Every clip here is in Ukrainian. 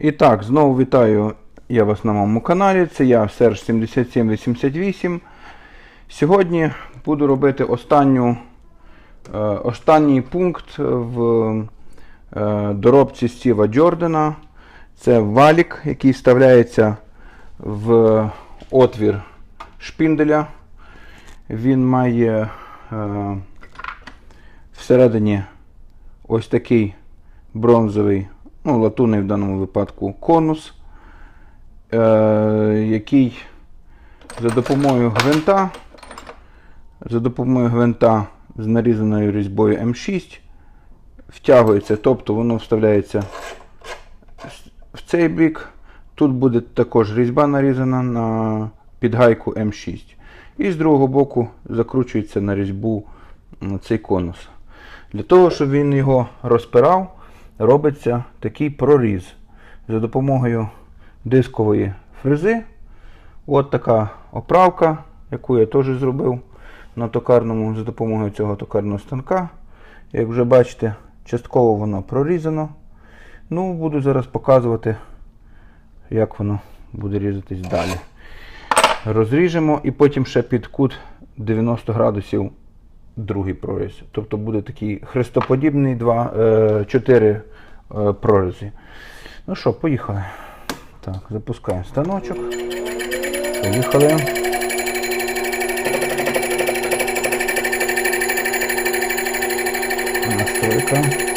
І так, знову вітаю я вас на моєму каналі. Це я Серж 7788. Сьогодні буду робити останню, е, останній пункт в е, доробці Стіва Джордана. Це валік, який вставляється в отвір шпінделя. Він має е, всередині ось такий бронзовий, ну, латунний в даному випадку конус, е, який за допомогою гвинта, за допомогою гвинта з нарізаною різьбою М6 втягується, тобто воно вставляється в цей бік. Тут буде також різьба нарізана на підгайку М6. І з другого боку закручується на різьбу цей конус. Для того, щоб він його розпирав, робиться такий проріз за допомогою дискової фрези. От така оправка, яку я теж зробив на токарному за допомогою цього токарного станка. Як вже бачите, частково воно прорізано. Ну, буду зараз показувати, як воно буде різатись далі. Розріжемо і потім ще під кут 90 градусів другий проріз. Тобто буде такий хрестоподібний два, е, 4 е, прорізи. Ну що, поїхали. Так, запускаємо станочок. Поїхали. Настройка.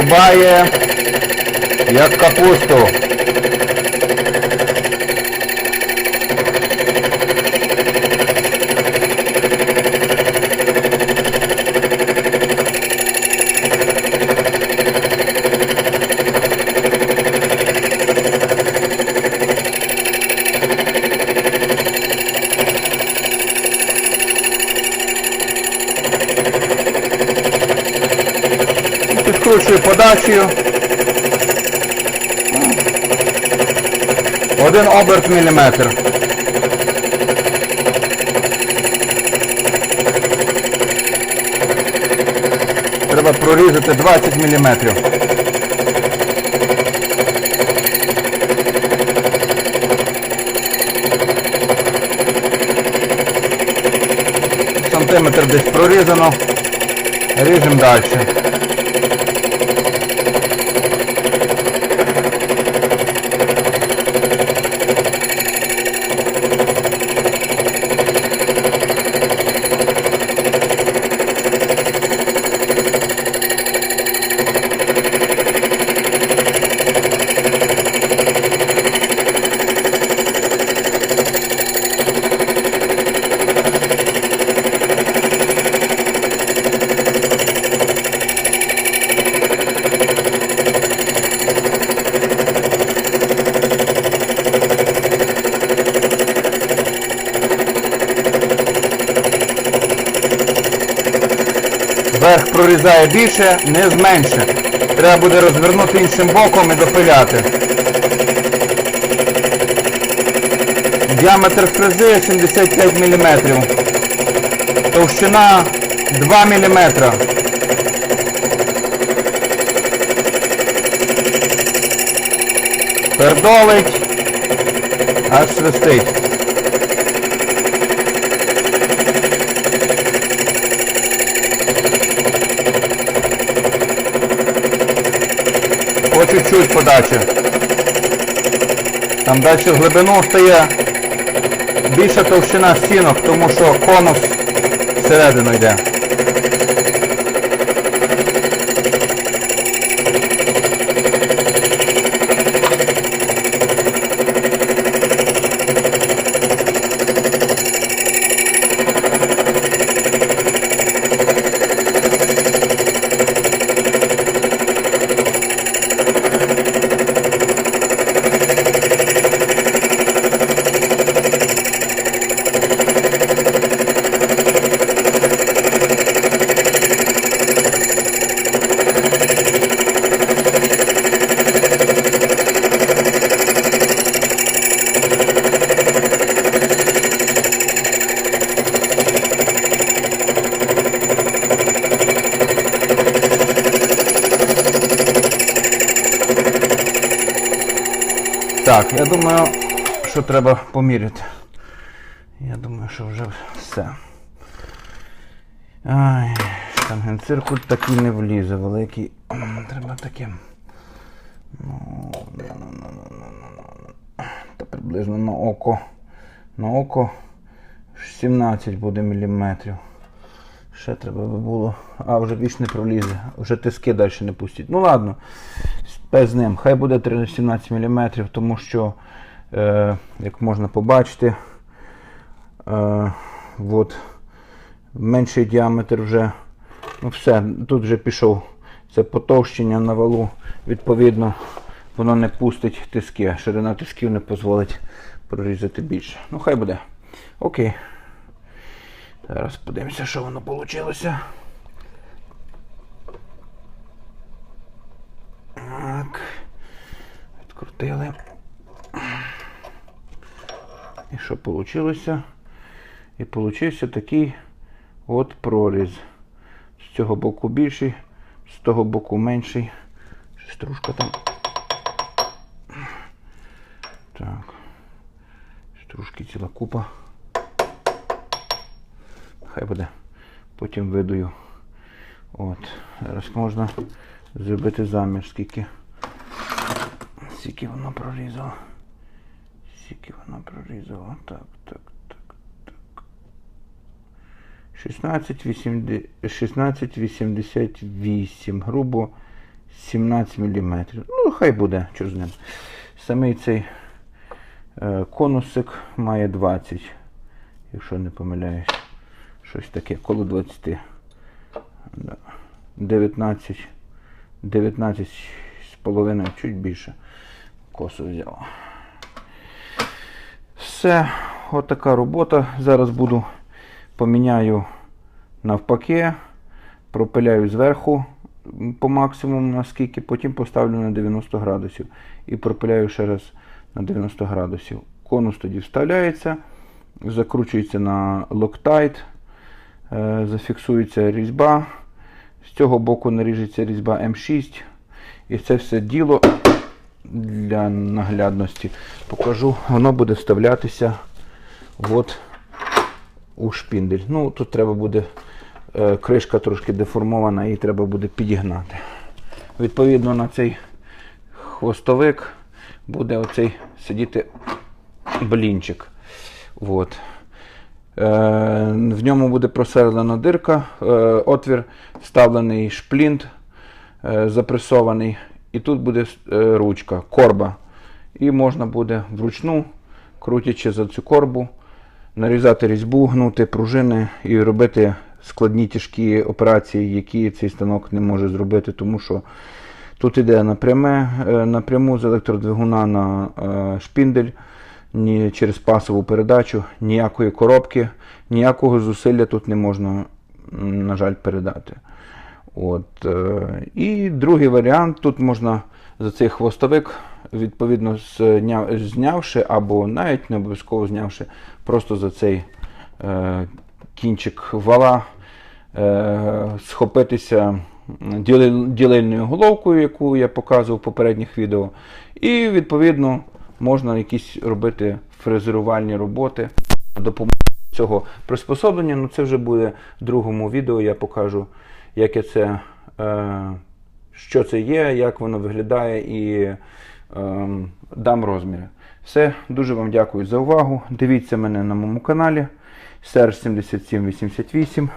Рубає як капусту. Підкручую. Один оберт міліметр. Треба прорізати 20 міліметрів. Сантиметр десь прорізано. Ріжемо далі. Верх прорізає більше, не зменше. Треба буде розвернути іншим боком і допиляти. Діаметр фрези 75 мм. Товщина 2 мм. Пердолить, аж свистить. Чуть-чуть подачі. Там далі в глибину стає більша товщина стінок, тому що конус всередину йде. Так, я думаю, що треба поміряти. Я думаю, що вже все. Ай, штангенциркуль такий не влізе, великий. Треба таким. Ну, ну, ну, ну, ну, ну, ну, ну. Та приблизно на око. На око 17 буде міліметрів. Ще треба би було. А, вже більш не пролізе. Вже тиски далі не пустять. Ну ладно, без ним. Хай буде 13-17 мм, тому що, е, як можна побачити, е, от, менший діаметр вже. Ну все, тут вже пішов. Це потовщення на валу. Відповідно, воно не пустить тиски. Ширина тисків не дозволить прорізати більше. Ну, хай буде. Окей. Зараз подивимося, що воно вийшло. Так. Відкрутили. І що вийшло? І получився такий от проріз. З цього боку більший, з того боку менший. Трошки там. Так. Стружки ціла купа. Хай буде. Потім видую. От. Зараз можна зробити замір, скільки. Скільки воно прорізало. Скільки воно прорізало. Так, так, так, так. 16,88. Грубо 17 мм. Ну, хай буде, що з ним. Самий цей е, конусик має 20, якщо не помиляюсь. Щось таке, коло 20. Да. 19. 19 з половиною, чуть більше. Косу взяв. Все, отака робота. Зараз буду поміняю навпаки, пропиляю зверху по максимуму наскільки, потім поставлю на 90 градусів і пропиляю ще раз на 90 градусів. Конус тоді вставляється, закручується на локтайт, е, зафіксується різьба. З цього боку наріжеться різьба М6. І це все діло для наглядності покажу. Воно буде вставлятися от у шпіндель. Ну, тут треба буде е, кришка трошки деформована, її треба буде підігнати. Відповідно на цей хвостовик буде оцей сидіти блінчик. От. Е, в ньому буде просверлена дирка, е, отвір, вставлений шплінт, запресований, і тут буде е, ручка, корба. І можна буде вручну, крутячи за цю корбу, нарізати різьбу, гнути пружини і робити складні тяжкі операції, які цей станок не може зробити, тому що тут йде напряме, е, напряму з електродвигуна на е, шпіндель ні через пасову передачу, ніякої коробки, ніякого зусилля тут не можна, на жаль, передати. От, е, і другий варіант, тут можна за цей хвостовик, відповідно, зня- знявши, або навіть не обов'язково знявши, просто за цей е, кінчик вала е, схопитися ділильною головкою, яку я показував в попередніх відео. І відповідно можна якісь робити фрезерувальні роботи допомогою цього приспособлення. Ну це вже буде в другому відео. Я покажу, як я це, е, що це є, як воно виглядає і е, дам розміри. Все, дуже вам дякую за увагу. Дивіться мене на моєму каналі Серж 7788.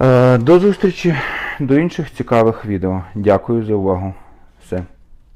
Е, До зустрічі до інших цікавих відео. Дякую за увагу.